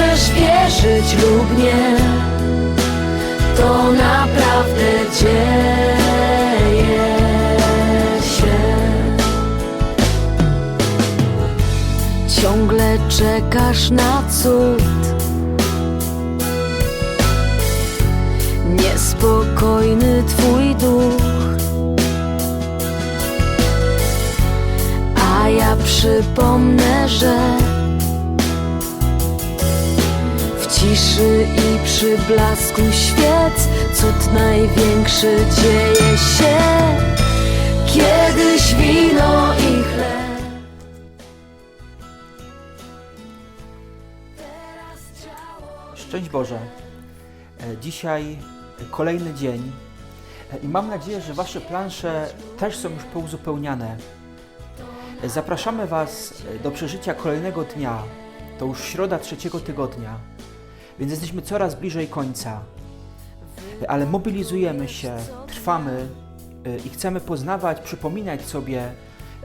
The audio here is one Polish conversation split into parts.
Możesz wierzyć lub nie, to naprawdę dzieje się. Ciągle czekasz na cud. Niespokojny twój duch. A ja przypomnę, że ciszy i przy blasku świec cud największy dzieje się. Kiedyś wino i chleb. Szczęść Boże. E, Dzisiaj kolejny dzień E, i mam nadzieję, że Wasze plansze też są już pouzupełniane. E, Zapraszamy Was do przeżycia kolejnego dnia. To już środa trzeciego tygodnia, więc jesteśmy coraz bliżej końca. Ale mobilizujemy się, trwamy e, i chcemy poznawać, przypominać sobie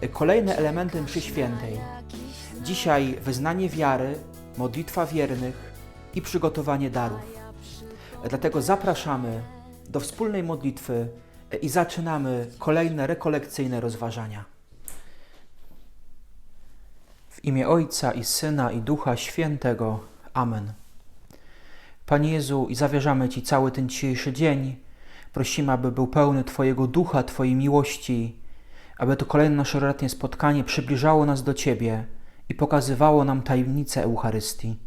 e, kolejne elementy mszy świętej. Dzisiaj wyznanie wiary, modlitwa wiernych i przygotowanie darów. Dlatego zapraszamy do wspólnej modlitwy i zaczynamy kolejne rekolekcyjne rozważania. W imię Ojca i Syna i Ducha Świętego. Amen. Panie Jezu, i zawierzamy Ci cały ten dzisiejszy dzień. Prosimy, aby był pełny Twojego ducha, Twojej miłości, aby to kolejne nasze letnie spotkanie przybliżało nas do Ciebie i pokazywało nam tajemnicę Eucharystii.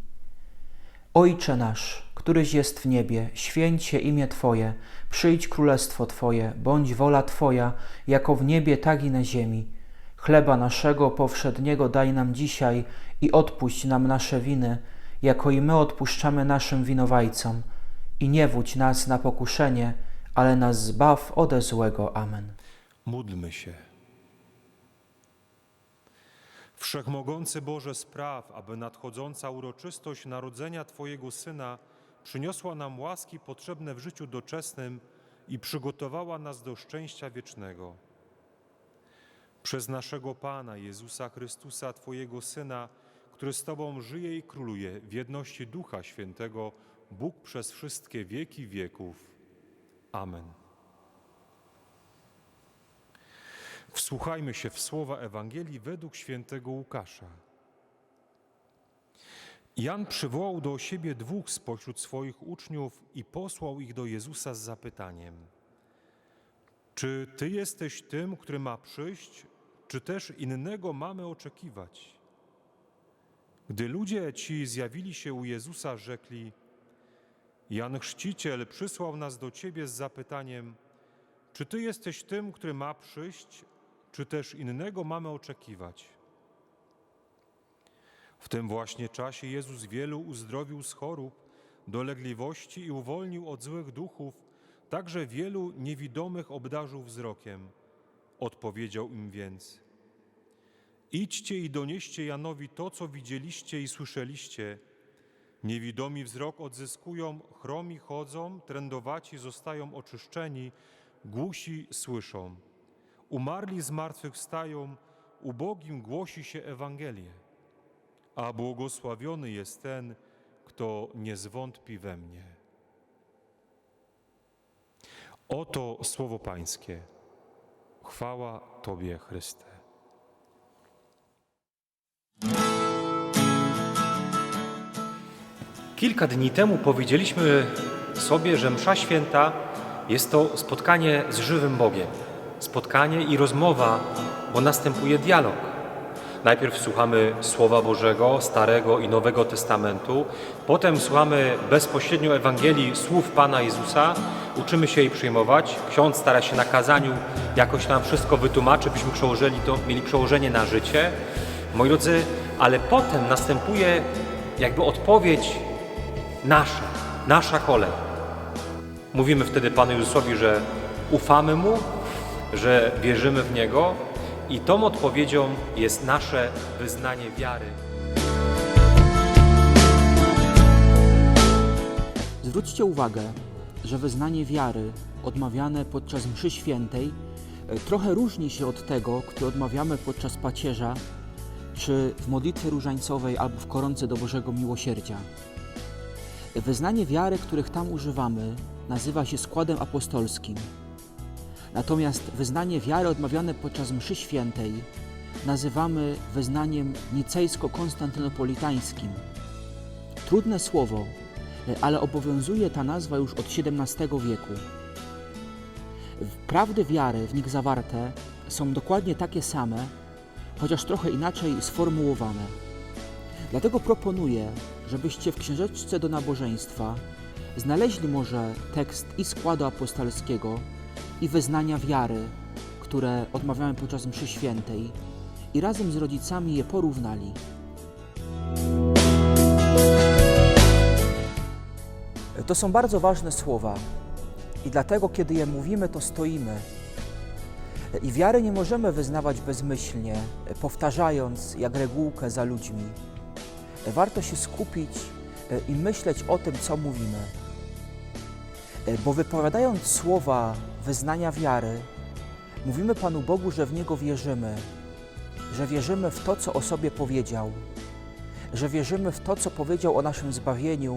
Ojcze nasz, któryś jest w niebie, święć się imię Twoje, przyjdź królestwo Twoje, bądź wola Twoja, jako w niebie, tak i na ziemi. Chleba naszego powszedniego daj nam dzisiaj i odpuść nam nasze winy, jako i my odpuszczamy naszym winowajcom. I nie wódź nas na pokuszenie, ale nas zbaw ode złego. Amen. Módlmy się. Wszechmogący Boże spraw, aby nadchodząca uroczystość narodzenia Twojego Syna przyniosła nam łaski potrzebne w życiu doczesnym i przygotowała nas do szczęścia wiecznego. Przez naszego Pana Jezusa Chrystusa, Twojego Syna, który z Tobą żyje i króluje w jedności Ducha Świętego, Bóg przez wszystkie wieki wieków. Amen. Wsłuchajmy się w słowa Ewangelii według świętego Łukasza. Jan przywołał do siebie dwóch spośród swoich uczniów i posłał ich do Jezusa z zapytaniem: Czy ty jesteś tym, który ma przyjść, czy też innego mamy oczekiwać? Gdy ludzie ci zjawili się u Jezusa, rzekli: Jan Chrzciciel przysłał nas do ciebie z zapytaniem: czy ty jesteś tym, który ma przyjść, czy też innego mamy oczekiwać? W tym właśnie czasie Jezus wielu uzdrowił z chorób, dolegliwości i uwolnił od złych duchów, także wielu niewidomych obdarzył wzrokiem. Odpowiedział im więc: Idźcie i donieście Janowi to, co widzieliście i słyszeliście. Niewidomi wzrok odzyskują, chromi chodzą, trędowaci zostają oczyszczeni, głusi słyszą. Umarli z martwych wstają, ubogim głosi się Ewangelię. A błogosławiony jest ten, kto nie zwątpi we mnie. Oto słowo Pańskie. Chwała Tobie, Chryste. Kilka dni temu powiedzieliśmy sobie, że Msza Święta jest to spotkanie z żywym Bogiem. Spotkanie i rozmowa, bo następuje dialog. Najpierw słuchamy Słowa Bożego, Starego i Nowego Testamentu, potem słuchamy bezpośrednio Ewangelii słów Pana Jezusa, uczymy się jej przyjmować. Ksiądz stara się na kazaniu jakoś nam wszystko wytłumaczyć, byśmy przełożyli to, mieli przełożenie na życie. Moi drodzy, ale potem następuje jakby odpowiedź nasza, nasza kolej. Mówimy wtedy Panu Jezusowi, że ufamy Mu, że wierzymy w Niego i tą odpowiedzią jest nasze wyznanie wiary. Zwróćcie uwagę, że wyznanie wiary odmawiane podczas mszy świętej e, trochę różni się od tego, które odmawiamy podczas pacierza, czy w modlitwie różańcowej albo w koronce do Bożego Miłosierdzia. Wyznanie wiary, których tam używamy, nazywa się składem apostolskim. Natomiast wyznanie wiary odmawiane podczas mszy świętej nazywamy wyznaniem nicejsko-konstantynopolitańskim. Trudne słowo, ale obowiązuje ta nazwa już od XVII wieku. Prawdy wiary w nich zawarte są dokładnie takie same, chociaż trochę inaczej sformułowane. Dlatego proponuję, żebyście w księżeczce do nabożeństwa znaleźli może tekst i składu apostolskiego, i wyznania wiary, które odmawiamy podczas mszy świętej, i razem z rodzicami je porównali. To są bardzo ważne słowa i dlatego, kiedy je mówimy, to stoimy. I wiary nie możemy wyznawać bezmyślnie, powtarzając jak regułkę za ludźmi. Warto się skupić e, i myśleć o tym, co mówimy. E, Bo wypowiadając słowa wyznania wiary, mówimy Panu Bogu, że w Niego wierzymy, że wierzymy w to, co o sobie powiedział, że wierzymy w to, co powiedział o naszym zbawieniu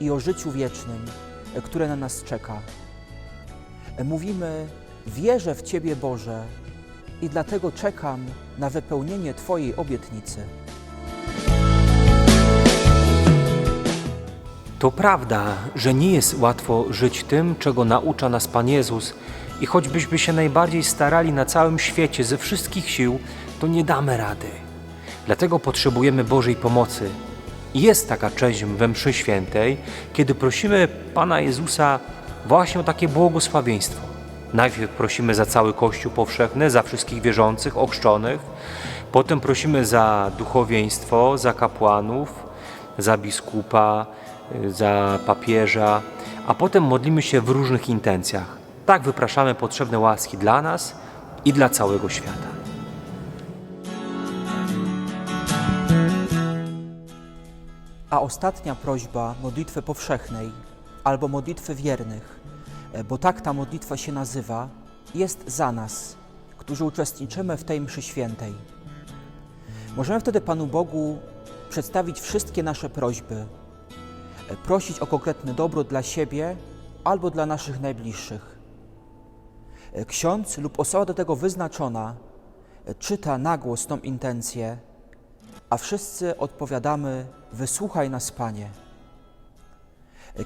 i o życiu wiecznym, e, które na nas czeka. E, Mówimy, wierzę w Ciebie, Boże, i dlatego czekam na wypełnienie Twojej obietnicy. To prawda, że nie jest łatwo żyć tym, czego naucza nas Pan Jezus i choćbyśmy się najbardziej starali na całym świecie ze wszystkich sił, to nie damy rady. Dlatego potrzebujemy Bożej pomocy. Jest taka część we mszy świętej, kiedy prosimy Pana Jezusa właśnie o takie błogosławieństwo. Najpierw prosimy za cały Kościół powszechny, za wszystkich wierzących, ochrzczonych, potem prosimy za duchowieństwo, za kapłanów, za biskupa, za papieża, a potem modlimy się w różnych intencjach. Tak wypraszamy potrzebne łaski dla nas i dla całego świata. A ostatnia prośba modlitwy powszechnej albo modlitwy wiernych, e, bo tak ta modlitwa się nazywa, jest za nas, którzy uczestniczymy w tej mszy świętej. Możemy wtedy Panu Bogu przedstawić wszystkie nasze prośby, prosić o konkretne dobro dla siebie albo dla naszych najbliższych. E, Ksiądz lub osoba do tego wyznaczona e, czyta na głos tą intencję, a wszyscy odpowiadamy: Wysłuchaj nas, Panie.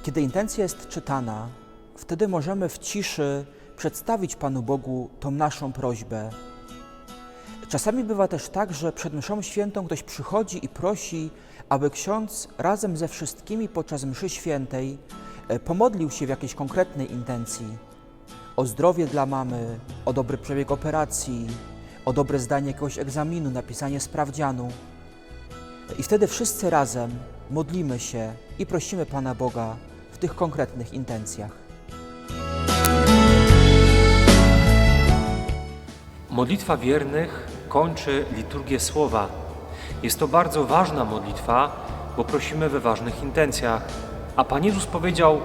Kiedy intencja jest czytana, wtedy możemy w ciszy przedstawić Panu Bogu tą naszą prośbę. Czasami bywa też tak, że przed mszą świętą ktoś przychodzi i prosi, aby ksiądz razem ze wszystkimi podczas mszy świętej e, pomodlił się w jakiejś konkretnej intencji. O zdrowie dla mamy, o dobry przebieg operacji, o dobre zdanie jakiegoś egzaminu, napisanie sprawdzianu. I wtedy wszyscy razem modlimy się i prosimy Pana Boga w tych konkretnych intencjach. Modlitwa wiernych kończy liturgię słowa. Jest to bardzo ważna modlitwa, bo prosimy we ważnych intencjach. A Pan Jezus powiedział,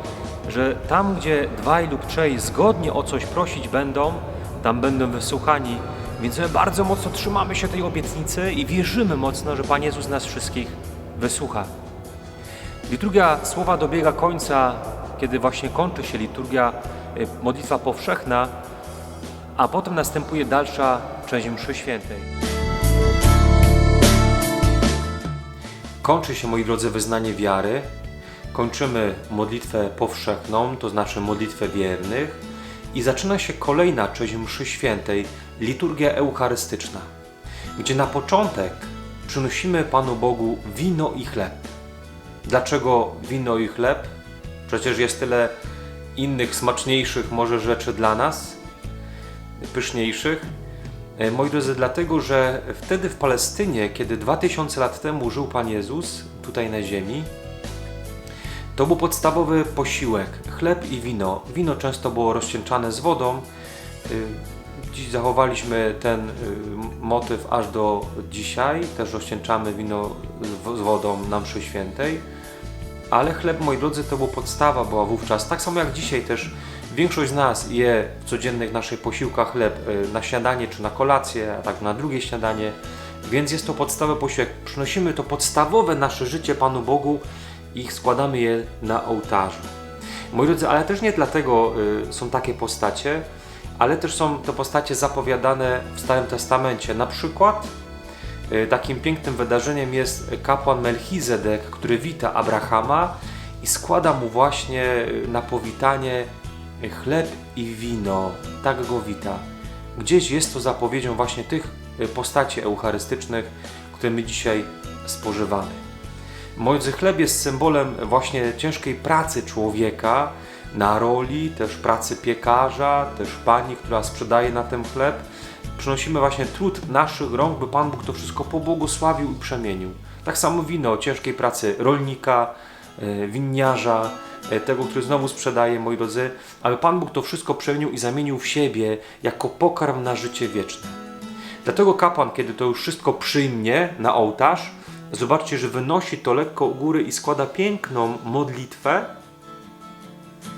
że tam, gdzie dwaj lub trzej zgodnie o coś prosić będą, tam będą wysłuchani. Więc my bardzo mocno trzymamy się tej obietnicy i wierzymy mocno, że Pan Jezus nas wszystkich wysłucha. Liturgia słowa dobiega końca, kiedy właśnie kończy się liturgia, y, modlitwa powszechna, a potem następuje dalsza część mszy świętej. Kończy się, moi drodzy, wyznanie wiary. Kończymy modlitwę powszechną, to znaczy modlitwę wiernych i zaczyna się kolejna część mszy świętej, liturgia eucharystyczna. gdzie na początek przynosimy Panu Bogu wino i chleb. Dlaczego wino i chleb? Przecież jest tyle innych, smaczniejszych może rzeczy dla nas, pyszniejszych. E, Moi drodzy, dlatego, że wtedy w Palestynie, kiedy 2000 lat temu żył Pan Jezus tutaj na ziemi, to był podstawowy posiłek chleb i wino. Wino często było rozcieńczane z wodą. Y, Dziś zachowaliśmy ten y, motyw aż do dzisiaj. Też rozcieńczamy wino z wodą na mszy świętej. Ale chleb, moi drodzy, to była podstawa była wówczas. Tak samo jak dzisiaj też większość z nas je w codziennych naszych posiłkach chleb y, na śniadanie czy na kolację, a tak na drugie śniadanie. Więc jest to podstawowy posiłek. Przynosimy to podstawowe nasze życie Panu Bogu i składamy je na ołtarzu. Moi drodzy, ale też nie dlatego y, są takie postacie, ale też są to postacie zapowiadane w Starym Testamencie. Na przykład y, takim pięknym wydarzeniem jest kapłan Melchizedek, który wita Abrahama i składa mu właśnie na powitanie chleb i wino. Tak go wita. Gdzieś jest to zapowiedzią właśnie tych y, postaci eucharystycznych, które my dzisiaj spożywamy. Moi drodzy, chleb jest symbolem właśnie ciężkiej pracy człowieka na roli, też pracy piekarza, też pani, która sprzedaje na ten chleb. Przynosimy właśnie trud naszych rąk, by Pan Bóg to wszystko pobłogosławił i przemienił. Tak samo wino ciężkiej pracy rolnika, e, winiarza, tego, który znowu sprzedaje, moi drodzy, aby Pan Bóg to wszystko przemienił i zamienił w siebie jako pokarm na życie wieczne. Dlatego kapłan, kiedy to już wszystko przyjmie na ołtarz, zobaczcie, że wynosi to lekko u góry i składa piękną modlitwę,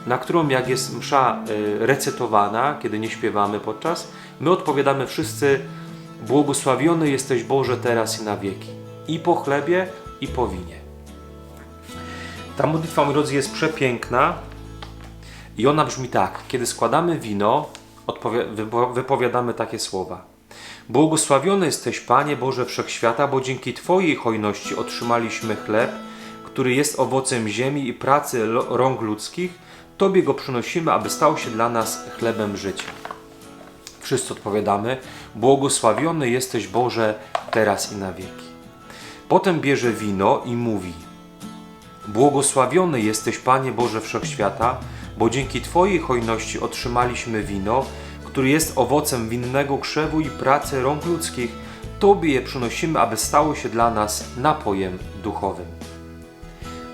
na którą jak jest msza y, recytowana, kiedy nie śpiewamy podczas, my odpowiadamy wszyscy Błogosławiony jesteś Boże teraz i na wieki. I po chlebie, i po winie. Ta modlitwa, moi drodzy, jest przepiękna i ona brzmi tak. Kiedy składamy wino, wypowiadamy takie słowa. Błogosławiony jesteś, Panie Boże Wszechświata, bo dzięki Twojej hojności otrzymaliśmy chleb, który jest owocem ziemi i pracy rąk ludzkich. Tobie go przynosimy, aby stał się dla nas chlebem życia. Wszyscy odpowiadamy: Błogosławiony jesteś Boże teraz i na wieki. Potem bierze wino i mówi: Błogosławiony jesteś, Panie Boże Wszechświata, bo dzięki Twojej hojności otrzymaliśmy wino, który jest owocem winnego krzewu i pracy rąk ludzkich. Tobie je przynosimy, aby stało się dla nas napojem duchowym.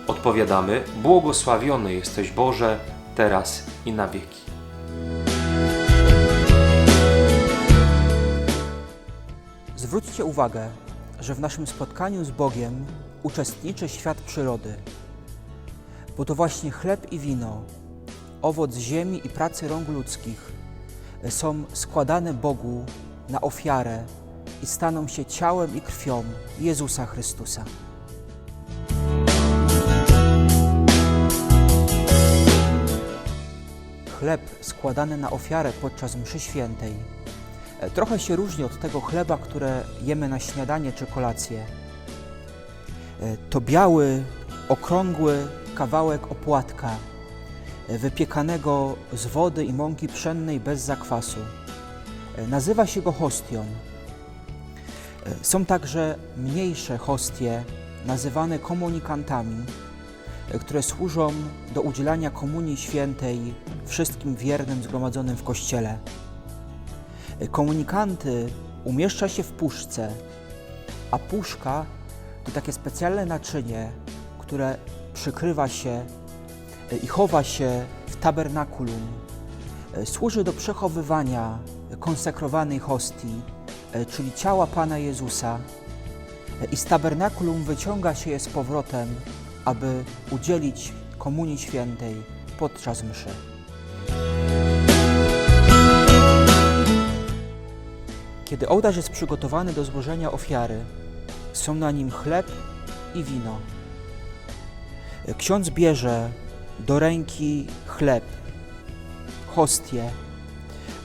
Odpowiadamy: Błogosławiony jesteś Boże, teraz i na wieki. Zwróćcie uwagę, że w naszym spotkaniu z Bogiem uczestniczy świat przyrody, bo to właśnie chleb i wino, owoc ziemi i pracy rąk ludzkich są składane Bogu na ofiarę i staną się ciałem i krwią Jezusa Chrystusa. Chleb składany na ofiarę podczas mszy świętej e, trochę się różni od tego chleba, które jemy na śniadanie czy kolację. E, To biały, okrągły kawałek opłatka, e, wypiekanego z wody i mąki pszennej bez zakwasu. E, Nazywa się go hostią. Są także mniejsze hostie, nazywane komunikantami, które służą do udzielania komunii świętej wszystkim wiernym zgromadzonym w kościele. Komunikanty umieszcza się w puszce, a puszka to takie specjalne naczynie, które przykrywa się e, i chowa się w tabernakulum. E, Służy do przechowywania konsekrowanej hostii, e, czyli ciała Pana Jezusa. I z tabernakulum wyciąga się je z powrotem, aby udzielić Komunii Świętej podczas mszy. Kiedy ołtarz jest przygotowany do złożenia ofiary, są na nim chleb i wino. Ksiądz bierze do ręki chleb, hostię,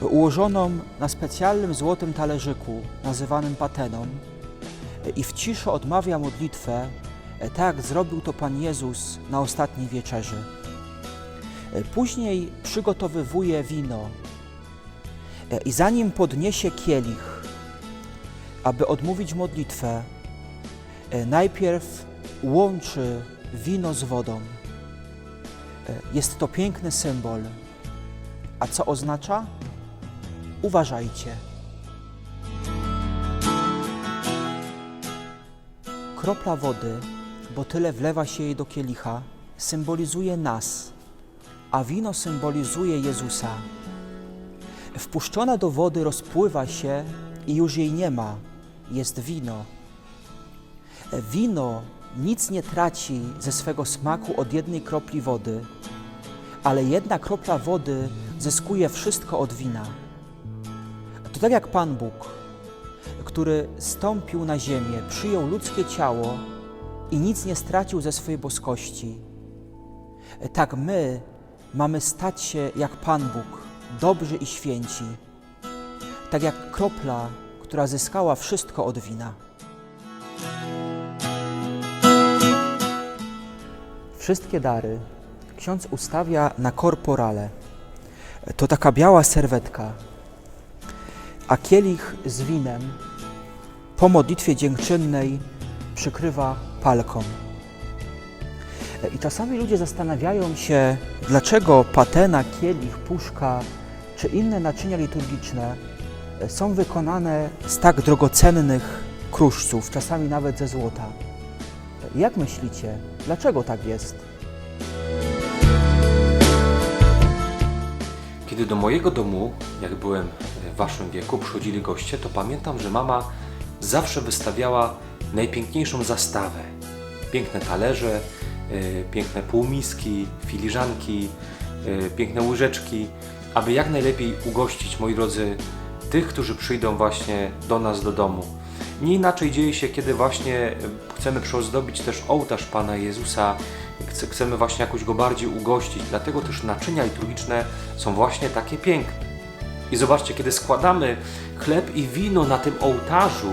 ułożoną na specjalnym złotym talerzyku, nazywanym pateną, i w ciszy odmawia modlitwę, tak zrobił to Pan Jezus na ostatniej wieczerzy. Później przygotowywuje wino i zanim podniesie kielich, aby odmówić modlitwę, najpierw łączy wino z wodą. E, Jest to piękny symbol. A co oznacza? Uważajcie. Kropla wody, bo tyle wlewa się jej do kielicha, symbolizuje nas, a wino symbolizuje Jezusa. Wpuszczona do wody rozpływa się i już jej nie ma, jest wino. Wino nic nie traci ze swego smaku od jednej kropli wody, ale jedna kropla wody zyskuje wszystko od wina. To tak jak Pan Bóg, który stąpił na ziemię, przyjął ludzkie ciało i nic nie stracił ze swojej boskości. Tak my mamy stać się jak Pan Bóg, dobrzy i święci, tak jak kropla, która zyskała wszystko od wina. Wszystkie dary ksiądz ustawia na korporale. To taka biała serwetka, a kielich z winem po modlitwie dziękczynnej przykrywa palką. I czasami ludzie zastanawiają się, dlaczego patena, kielich, puszka czy inne naczynia liturgiczne są wykonane z tak drogocennych kruszców, czasami nawet ze złota. Jak myślicie, dlaczego tak jest? Kiedy do mojego domu, jak byłem w waszym wieku, przychodzili goście, to pamiętam, że mama zawsze wystawiała najpiękniejszą zastawę. Piękne talerze, y, piękne półmiski, filiżanki, y, piękne łyżeczki, aby jak najlepiej ugościć, moi drodzy, tych, którzy przyjdą właśnie do nas do domu. Nie inaczej dzieje się, kiedy właśnie y, chcemy przyozdobić też ołtarz Pana Jezusa, chce- chcemy właśnie jakoś go bardziej ugościć. Dlatego też naczynia liturgiczne są właśnie takie piękne. I zobaczcie, kiedy składamy chleb i wino na tym ołtarzu,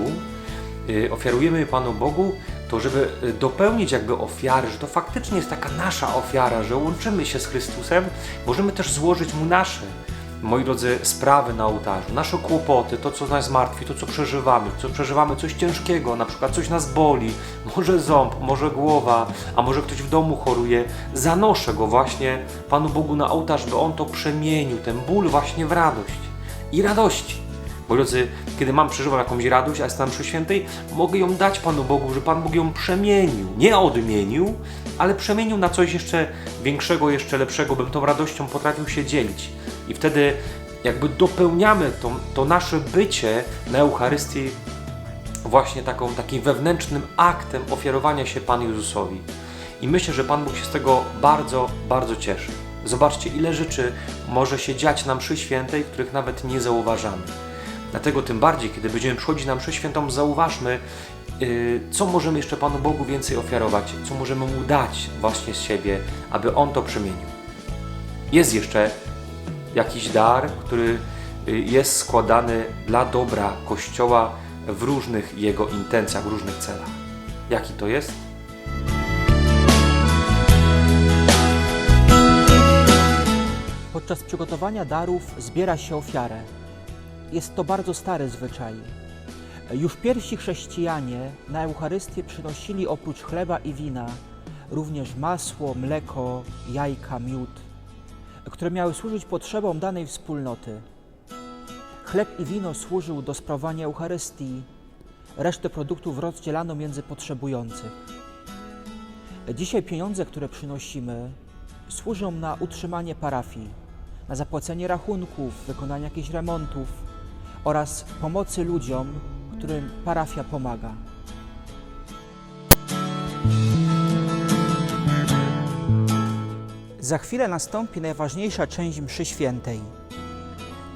y, ofiarujemy je Panu Bogu, to żeby y, dopełnić jakby ofiary, że to faktycznie jest taka nasza ofiara, że łączymy się z Chrystusem, możemy też złożyć Mu nasze, moi drodzy, sprawy na ołtarzu, nasze kłopoty, to co nas martwi, to co przeżywamy, co przeżywamy coś ciężkiego, na przykład coś nas boli, może ząb, może głowa, a może ktoś w domu choruje, zanoszę go właśnie Panu Bogu na ołtarz, by On to przemienił, ten ból właśnie w radość i radości. Moi drodzy, kiedy mam przeżywał jakąś radość, a jestem przy świętej, mogę ją dać Panu Bogu, że Pan Bóg ją przemienił. Nie odmienił, ale przemienił na coś jeszcze większego, jeszcze lepszego, bym tą radością potrafił się dzielić. I wtedy jakby dopełniamy to, to nasze bycie na Eucharystii właśnie taką, takim wewnętrznym aktem ofiarowania się Panu Jezusowi. I myślę, że Pan Bóg się z tego bardzo, bardzo cieszy. Zobaczcie, ile rzeczy może się dziać na mszy świętej, których nawet nie zauważamy. Dlatego tym bardziej, kiedy będziemy przychodzić na mszę świętą, zauważmy, yy, co możemy jeszcze Panu Bogu więcej ofiarować, co możemy Mu dać właśnie z siebie, aby On to przemienił. Jest jeszcze jakiś dar, który y, jest składany dla dobra Kościoła w różnych jego intencjach, w różnych celach. Jaki to jest? Podczas przygotowania darów zbiera się ofiarę. Jest to bardzo stary zwyczaj. Już pierwsi chrześcijanie na Eucharystię przynosili oprócz chleba i wina również masło, mleko, jajka, miód, które miały służyć potrzebom danej wspólnoty. Chleb i wino służył do sprawowania Eucharystii, resztę produktów rozdzielano między potrzebujących. Dzisiaj pieniądze, które przynosimy, służą na utrzymanie parafii, na zapłacenie rachunków, wykonanie jakichś remontów oraz pomocy ludziom, którym parafia pomaga. Za chwilę nastąpi najważniejsza część mszy świętej.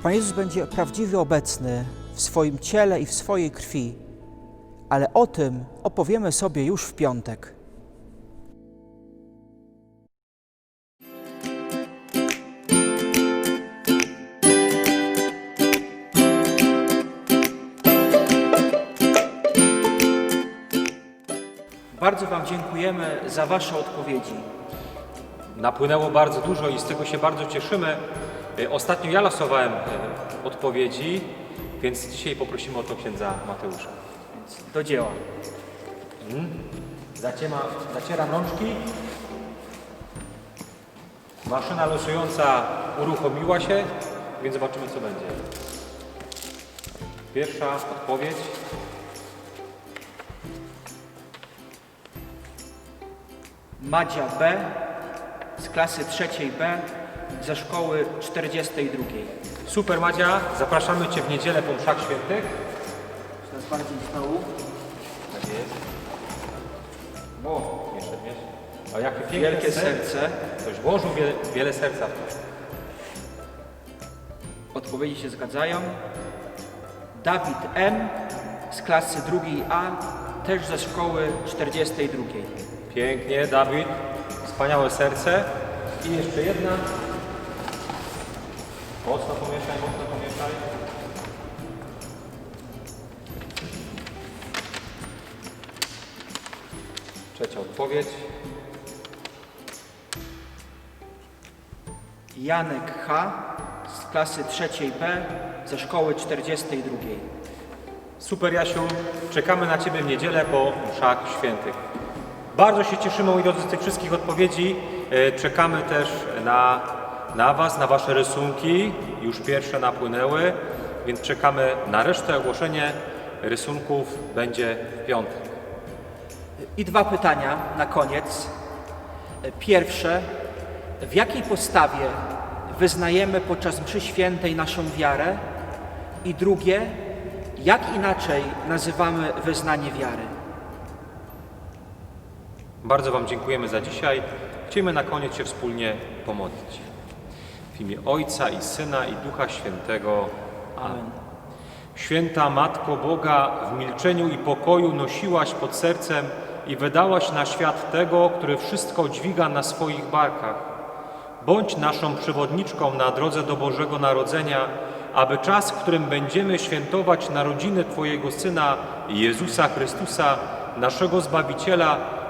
Pan Jezus będzie prawdziwie obecny w swoim ciele i w swojej krwi, ale o tym opowiemy sobie już w piątek. Bardzo Wam dziękujemy za Wasze odpowiedzi. Napłynęło bardzo dużo i z tego się bardzo cieszymy. Y, Ostatnio ja losowałem y, odpowiedzi, więc dzisiaj poprosimy o to księdza Mateusza. do dzieła. Zaciema, zacieram rączki. Maszyna losująca uruchomiła się, więc zobaczymy co będzie. Pierwsza odpowiedź. Madzia B klasy trzeciej B ze szkoły 42. Super Madzia, zapraszamy Cię w niedzielę po mszach świętych. Teraz bardziej z dołu. Tak jest. O, jeszcze wiesz. A jakie piękne Wielkie serce. Ktoś włożył wiele, wiele serca w to. Odpowiedzi się zgadzają. Dawid M z klasy drugiej A, też ze szkoły 42. Pięknie, Dawid. Wspaniałe serce. I jeszcze jedna. Mocno pomieszaj, mocno pomieszaj. Trzecia odpowiedź. Janek H z klasy trzeciej B ze szkoły 42. Super Jasiu, czekamy na Ciebie w niedzielę po mszach świętych. Bardzo się cieszymy, moi drodzy, z tych wszystkich odpowiedzi. E, Czekamy też na, na Was, na Wasze rysunki. Już pierwsze napłynęły, więc czekamy na resztę. Ogłoszenie rysunków będzie w piątek. I dwa pytania na koniec. Pierwsze, w jakiej postawie wyznajemy podczas mszy świętej naszą wiarę? I drugie, jak inaczej nazywamy wyznanie wiary? Bardzo Wam dziękujemy za dzisiaj. Chcemy na koniec się wspólnie pomodlić. W imię Ojca i Syna i Ducha Świętego. Amen. Święta Matko Boga, w milczeniu i pokoju nosiłaś pod sercem i wydałaś na świat tego, który wszystko dźwiga na swoich barkach. Bądź naszą przewodniczką na drodze do Bożego Narodzenia, aby czas, w którym będziemy świętować narodziny Twojego Syna, Jezusa Chrystusa, naszego Zbawiciela,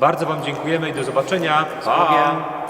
Bardzo Wam dziękujemy i do zobaczenia. Pa!